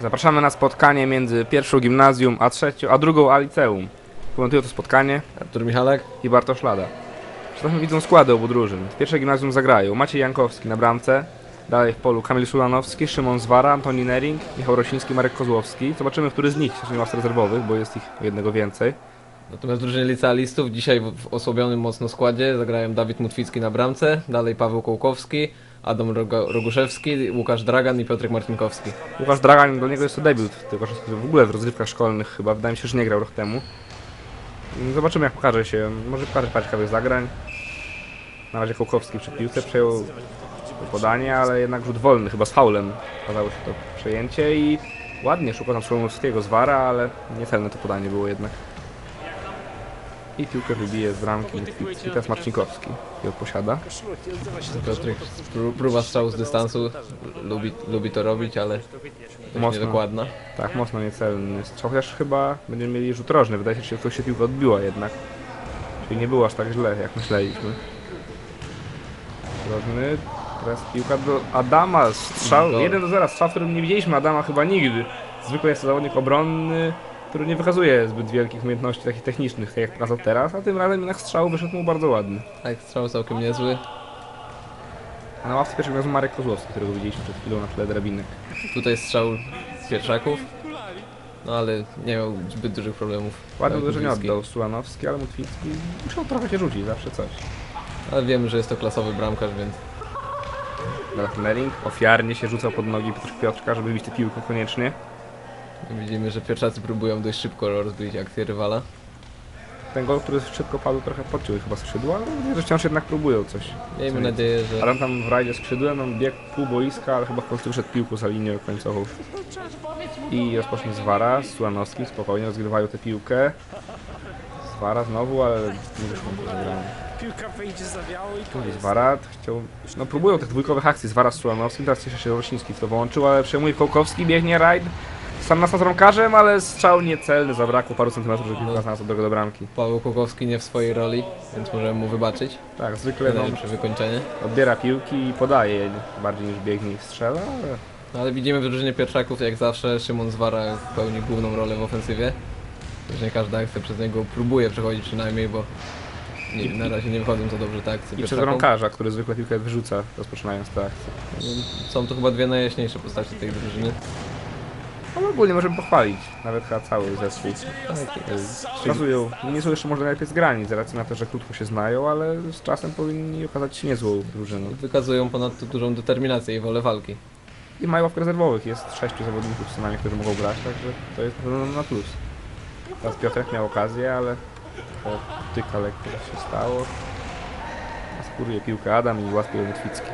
Zapraszamy na spotkanie między pierwszą gimnazjum a trzecią, a drugą a liceum. Komentują to spotkanie Artur Michalek? i Bartosz Lada. Przedtem widzą składy obu drużyn. W pierwszej gimnazjum zagrają Maciej Jankowski na bramce, dalej w polu Kamil Szulanowski, Szymon Zwara, Antoni Nering, Michał Rosiński, Marek Kozłowski. Zobaczymy, który z nich się nie ma rezerwowych, bo jest ich jednego więcej. Natomiast w drużynie licealistów dzisiaj w, w osłabionym mocno składzie zagrają Dawid Mutwicki na bramce, dalej Paweł Kołkowski, Adam Roguszewski, Łukasz Dragan i Piotrek Marcinkowski. Łukasz Dragan, do niego jest to debiut, tylko że w ogóle w rozgrywkach szkolnych chyba, wydaje mi się, że nie grał rok temu. Zobaczymy jak pokaże się, może pokaże parę ciekawych zagrań. Na razie Kołkowski przy piłce przejął podanie, ale jednak rzut wolny, chyba z faulem okazało się to przejęcie i ładnie szukał tam Szolomowskiego z Wara, ale niecelne to podanie było jednak. I piłkę wybije z bramki teraz Marcinkowski ją posiada. Piotrek pró- próba strzału z dystansu, lubi, lubi to robić, ale Mocno. niedokładna. Tak, mocno niecelny strzał, chociaż chyba będziemy mieli rzut rożny. Wydaje się, że jakoś się piłka odbiła jednak. Czyli nie było aż tak źle, jak myśleliśmy. Rożny, teraz piłka do Adama, strzał, Gol. 1 do 0, strzał, w którym nie widzieliśmy Adama chyba nigdy. Zwykle jest to zawodnik obronny, który nie wykazuje zbyt wielkich umiejętności takich technicznych, tak jak pokazał teraz, a tym razem jednak strzał wyszedł mu bardzo ładny. Tak, strzał całkiem niezły. A na ławce pierwszego razu Marek Kozłowski, którego widzieliśmy przed chwilą na tle drabinek. Tutaj strzał z pierwszaków, no ale nie miał zbyt dużych problemów. Ładne uderzenie oddał Sulanowski, ale Mutwicki musiał trochę się rzucić, zawsze coś. Ale wiemy, że jest to klasowy bramkarz, więc Nering ofiarnie się rzucał pod nogi Piotr Piotrka, żeby bić tę piłkę koniecznie. Widzimy, że pierwszacy próbują dość szybko rozbić akcję rywala. Ten gol, który szybko padł, trochę podciął chyba skrzydła, ale widzę, że wciąż jednak próbują coś. Miejmy Co nadzieję, że Adam tam w rajdzie skrzydłem, on biegł pół boiska, ale chyba w końcu wyszedł piłką za linię końcową. I rozpocznie Zwara z Sulanowskim, spokojnie rozgrywają tę piłkę. Zwara znowu, ale nie wyszło. Piłka wyjdzie zawiało i Tu koniec. jest Zwara, chciał... No próbują tych dwójkowych akcji, Zwara z Sulanowskim, teraz cieszę się, Rosiński w to włączył, ale przejmuje Kołkowski, biegnie rajd. Sam na sam z bramkarzem, ale strzał niecelny, zabrakło paru centymetrów, żeby piłka znalazła drogę do bramki. Paweł Kukowski nie w swojej roli, więc możemy mu wybaczyć. Tak, zwykle no, Najlepsze wykończenie. odbiera piłki i podaje bardziej niż biegnie i strzela, ale No, ale widzimy w drużynie Pietrzaków, jak zawsze, Szymon Zwara pełni główną rolę w ofensywie. Nie każda akcja przez niego próbuje przechodzić przynajmniej, bo nie, na razie nie wychodzą za dobrze te akcje i przez Pietrzakom. bramkarza, który zwykle piłkę wyrzuca, rozpoczynając tę akcję. Są to chyba dwie najjaśniejsze postacie tej drużyny. Ale ogólnie możemy pochwalić, nawet chyba cały zespół. Pokazują, nie są jeszcze może najlepiej zgrani, z racji na to, że krótko się znają, ale z czasem powinni okazać się niezłą drużyną. Wykazują ponadto dużą determinację i wolę walki. I mają ławkę rezerwowych, jest sześciu zawodników co najmniej, którzy mogą grać, także to jest na plus. Teraz Piotrek miał okazję, ale trochę tyka lekko się stało. Skóruje piłkę Adam i łatwiej Mutwicki.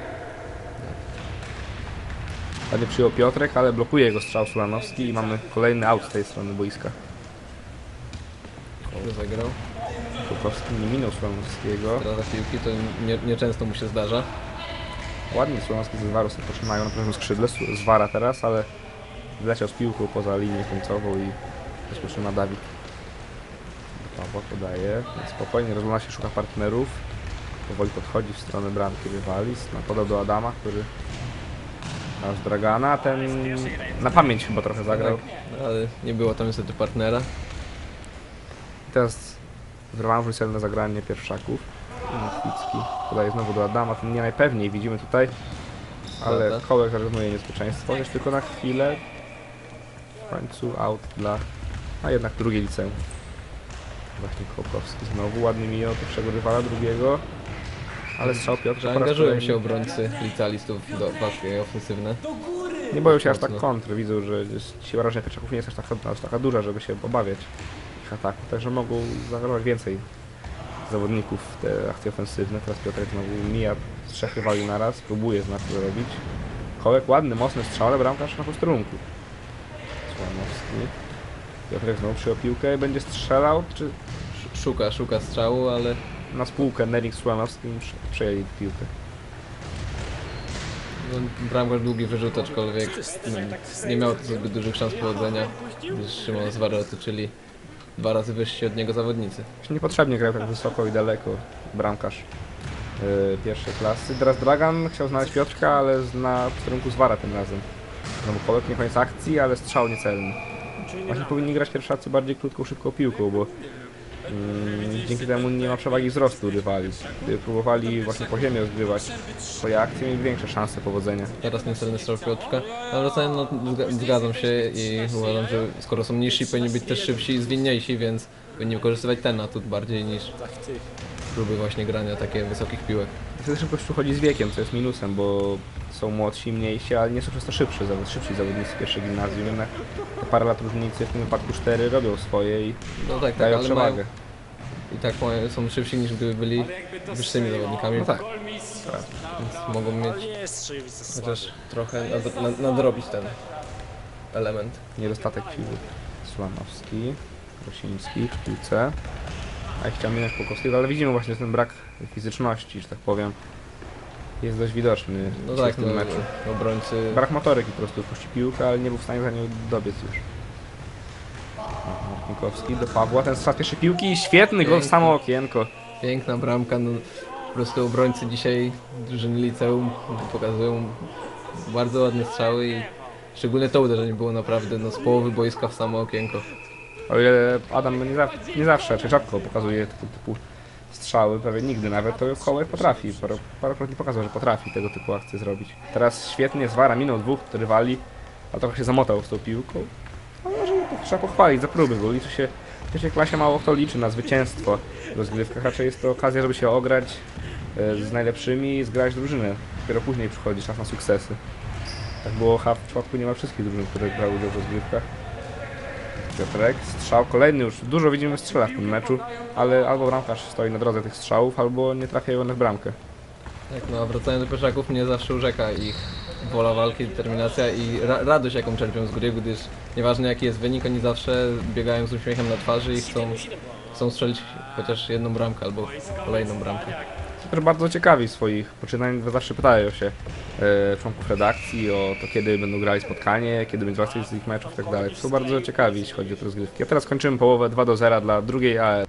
Ładnie przyjął Piotrek, ale blokuje jego strzał Sulanowski i mamy kolejny aut z tej strony boiska. Zagrał. Kukowski nie minął Sulanowskiego. Strata piłki to nie- nieczęsto mu się zdarza. Ładnie Sulanowski z Zwaru sobie potrzymają na prawym skrzydle. Zwara teraz, ale wleciał z piłką poza linię końcową i rozpoczyna Dawid. Pawła podaje, spokojnie rozgląda się, szuka partnerów. Powoli podchodzi w stronę bramki rywali. Podał do Adama, który nasz Dragana. Ten na pamięć chyba trochę zagrał. No, ale nie było tam niestety partnera. I teraz w rewanżu celne zagranie pierwszaków. Motwicki podaje znowu do Adama, ten nie najpewniej widzimy tutaj. Ale Prawda. kołek zarezygnuje niebezpieczeństwo, chociaż tylko na chwilę. W końcu out dla... A jednak drugie liceum. Właśnie Kołkowski znowu ładnie mijał pierwszego rywala, drugiego. Ale strzał raz angażują się obrońcy licealistów do walki ofensywne. Nie boją się aż tak kontry, widzą, że siła rażenia Pietrzaków nie jest aż taka, aż taka duża, żeby się obawiać ich ataku, także mogą zaangażować więcej zawodników w te akcje ofensywne. Teraz Piotrek znowu mija z trzech rywali na raz, próbuje znacznie to robić. Kołek ładny, mocny strzał, ale bramkarz na posterunku. Słonowski. Piotrek znowu przyjął piłkę i będzie strzelał, czy Sz- Szuka, szuka strzału, ale na spółkę Nerik z przejęli piłkę. no, bramkarz długi wyrzut, aczkolwiek nie miał zbyt dużych szans powodzenia, gdyż Szymon z Wary otoczyli dwa razy wyżsi od niego zawodnicy. Niepotrzebnie grał tak wysoko i daleko bramkarz yy, pierwszej klasy. Teraz Dragan chciał znaleźć Piotrka, ale z- na posterunku Zwara tym razem. No bo kołek nie koniec akcji, ale strzał niecelny. Właśnie powinni grać pierwszacy bardziej krótką, szybką piłką, bo dzięki temu nie ma przewagi wzrostu rywali. Gdyby próbowali właśnie po ziemi rozgrywać swoje akcje, mieli większe szanse powodzenia. Teraz niecelny strzał Piotrka. Ale no, zga- zgadzam się i uważam, że skoro są niżsi, powinni być też szybsi i zwinniejsi, więc powinni wykorzystywać ten atut bardziej niż. Próby właśnie grania takie wysokich piłek. Wtedy szybkość przychodzi z wiekiem, co jest minusem, bo są młodsi, mniejsi, ale nie są przez to szybszy, zawod, szybsi zawodnicy pierwszej gimnazjum, jednak te parę lat różnicy, w tym wypadku 4 robią swoje i No tak, tak, dają ale przewagę. mają, i tak mają, są szybsi niż gdyby byli wyższymi zawodnikami, No tak. Mistrz. więc mogą mieć chociaż trochę nad, nadrobić ten element. Niedostatek siły. Słanowski, Rosiński w piłce. A chciałem minąć Pokowskiego, ale widzimy właśnie ten brak fizyczności, że tak powiem, jest dość widoczny No tak, w tym no, meczu. obrońcy Brak motoryki po prostu, puści piłkę, ale nie był w stanie za nią dobiec już. Marknikowski do Pawła, ten strzał pierwszej piłki, świetny gol w samo okienko. Piękna bramka, no po prostu obrońcy dzisiaj drużyny liceum pokazują bardzo ładne strzały i szczególnie to uderzenie było naprawdę no, z połowy boiska w samo okienko. O ile Adam nie, za, nie zawsze, czy rzadko pokazuje tego typu strzały, prawie nigdy nawet, to Kołek potrafi. Paro- Parokrotnie pokazał, że potrafi tego typu akcje zrobić. Teraz świetnie zwara, minął dwóch rywali, a trochę się zamotał z tą piłką. No może trzeba pochwalić za próby, bo liczy się, w pierwszej klasie mało kto liczy na zwycięstwo w rozgrywkach. Raczej jest to okazja, żeby się ograć e, z najlepszymi i zgrać drużynę. Dopiero później przychodzi czas na sukcesy. Tak było w przypadku niemal wszystkich drużyn, które brały udział w rozgrywkach. Piotrek, strzał kolejny już, dużo widzimy strzela w tym meczu, ale albo bramkarz stoi na drodze tych strzałów, albo nie trafiają one w bramkę. Tak, no a wracając do Pieszaków, mnie zawsze urzeka ich wola walki, determinacja i ra radość jaką czerpią z gry, gdyż nieważne jaki jest wynik, oni zawsze biegają z uśmiechem na twarzy i chcą, chcą strzelić chociaż jedną bramkę albo kolejną bramkę. Też bardzo ciekawi swoich poczynań, zawsze pytają się e, członków redakcji o to, kiedy będą grali spotkanie, kiedy będzie wracać z ich meczów i tak dalej. Są bardzo ciekawi, jeśli chodzi o te rozgrywki. A teraz kończymy połowę 2 do 0 dla drugiej AS.